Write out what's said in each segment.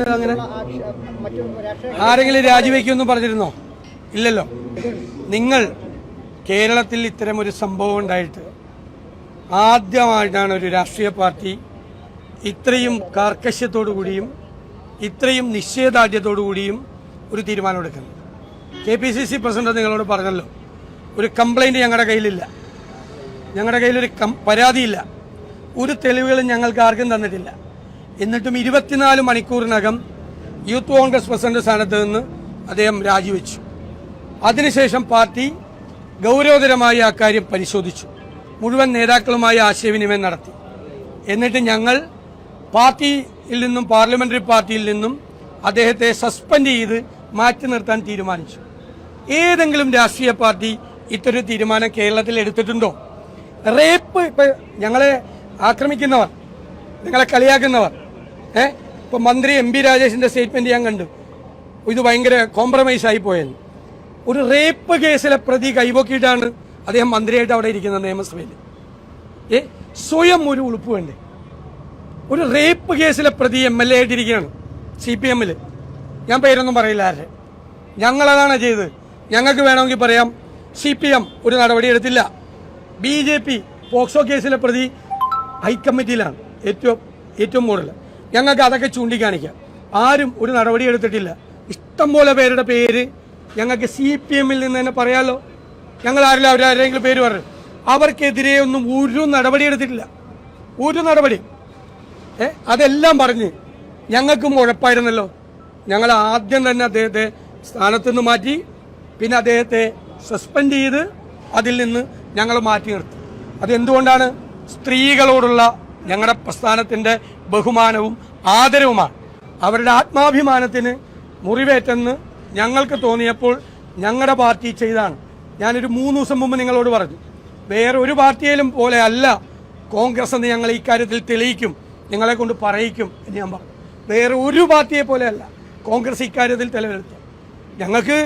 അങ്ങനെ ആരെങ്കിലും രാജിവെക്കുമെന്ന് പറഞ്ഞിരുന്നോ? ഇല്ലല്ലോ. നിങ്ങൾ കേരളത്തിൽ ഇത്തരം ഒരു സംഭവം ഉണ്ടായിട്ട് ആദ്യമായിട്ടാണ് ഒരു രാഷ്ട്രീയ പാർട്ടി ഇത്രയും കാർക്കശ്യത്തോടു കൂടിയും ഇത്രയും നിശ്ചയദാർഢ്യത്തോടു കൂടിയും ഒരു തീരുമാനമെടുക്കുന്നത്. K P C C president നിങ്ങളോട് പറഞ്ഞല്ലോ ഒരു കംപ്ലൈന്റ് ഞങ്ങളുടെ കയ്യിലില്ല. ഞങ്ങളുടെ കയ്യിലൊരു പരാതിയില്ല. ഒരു തെളിവുകളും ഞങ്ങൾക്ക് ആർക്കും തന്നിട്ടില്ല. എന്നിട്ടും ഇരുപത്തിനാല് മണിക്കൂറിനകം യൂത്ത് കോൺഗ്രസ് പ്രസിഡന്റ് സ്ഥാനത്ത് നിന്ന് അദ്ദേഹം രാജിവെച്ചു. അതിനുശേഷം പാർട്ടി ഗൗരവതരമായി ആ കാര്യം പരിശോധിച്ചു. മുഴുവൻ നേതാക്കളുമായി ആശയവിനിമയം നടത്തി. എന്നിട്ട് ഞങ്ങൾ പാർട്ടിയിൽ നിന്നും പാർലമെന്ററി പാർട്ടിയിൽ നിന്നും അദ്ദേഹത്തെ സസ്പെൻഡ് ചെയ്ത് മാറ്റി നിർത്താൻ തീരുമാനിച്ചു. ഏതെങ്കിലും രാഷ്ട്രീയ പാർട്ടി ഇത്തരം തീരുമാനം കേരളത്തിൽ എടുത്തിട്ടുണ്ടോ? റേപ്പ് ഇപ്പൊ ഞങ്ങളെ ആക്രമിക്കുന്നവർ നിങ്ങളെ കളിയാക്കുന്നവർ ഏ? ഇപ്പം മന്ത്രി എം പി രാജേഷിന്റെ സ്റ്റേറ്റ്മെന്റ് ഞാൻ കണ്ടു. ഇത് ഭയങ്കര കോംപ്രമൈസ് ആയി പോയെന്ന് ഒരു റേപ്പ് കേസിലെ പ്രതി കൈപോക്കിയിട്ടാണ് അദ്ദേഹം മന്ത്രിയായിട്ട് അവിടെ ഇരിക്കുന്നത് നിയമസഭയിൽ. ഏ? സ്വയം ഒരു ഉളുപ്പ് വേണ്ടേ? ഒരു റേപ്പ് കേസിലെ പ്രതി എം എൽ എ ആയിട്ടിരിക്കുകയാണ് സി പി എമ്മിൽ ഞാൻ പേരൊന്നും പറയില്ല ആരുടെ. ഞങ്ങളതാണ് ചെയ്തത്? ഞങ്ങൾക്ക് വേണമെങ്കിൽ പറയാം. സി പി എം ഒരു നടപടി എടുത്തില്ല. ബി ജെ പി പോക്സോ കേസിലെ പ്രതി ഹൈക്കമ്മിറ്റിയിലാണ്. ഏറ്റവും ഏറ്റവും കൂടുതൽ ഞങ്ങൾക്ക് അതൊക്കെ ചൂണ്ടിക്കാണിക്കാം. ആരും ഒരു നടപടി എടുത്തിട്ടില്ല. ഇഷ്ടംപോലെ പേരുടെ പേര് ഞങ്ങൾക്ക് സി പി എമ്മിൽ നിന്ന് തന്നെ പറയാമല്ലോ ഞങ്ങൾ ആരില്ല അവരാരെങ്കിലും പേര് പറഞ്ഞു അവർക്കെതിരെ ഒന്നും ഒരു നടപടി എടുത്തിട്ടില്ല. ഒരു നടപടി. ഏ അതെല്ലാം പറഞ്ഞ് ഞങ്ങൾക്കും ഉഴപ്പായിരുന്നല്ലോ. ഞങ്ങൾ ആദ്യം തന്നെ അദ്ദേഹത്തെ സ്ഥാനത്തു നിന്ന് മാറ്റി പിന്നെ അദ്ദേഹത്തെ സസ്പെൻഡ് ചെയ്ത് അതിൽ നിന്ന് ഞങ്ങൾ മാറ്റി നിർത്തി. അതെന്തുകൊണ്ടാണ്? സ്ത്രീകളോടുള്ള ഞങ്ങളുടെ പ്രസ്ഥാനത്തിന്റെ ബഹുമാനവും ആദരവുമാണ്. അവരുടെ ആത്മാഭിമാനത്തിന് മുറിവേറ്റെന്ന് ഞങ്ങൾക്ക് തോന്നിയപ്പോൾ ഞങ്ങളുടെ പാർട്ടി ചെയ്താണ്. ഞാനൊരു മൂന്ന് ദിവസം മുമ്പ് നിങ്ങളോട് പറഞ്ഞു വേറെ ഒരു പാർട്ടിയിലും പോലെ അല്ല കോൺഗ്രസ് എന്ന് ഞങ്ങൾ ഇക്കാര്യത്തിൽ തെളിയിക്കും നിങ്ങളെ കൊണ്ട് പറയിക്കും എന്ന് ഞാൻ പറഞ്ഞു. വേറെ ഒരു പാർട്ടിയെ പോലെയല്ല കോൺഗ്രസ് ഇക്കാര്യത്തിൽ തെളിവെടുത്തു ഞങ്ങൾക്ക്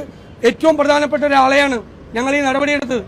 ഏറ്റവും പ്രധാനപ്പെട്ട ഒരാളെയാണ് ഞങ്ങൾ ഈ നടപടിയെടുത്തത്.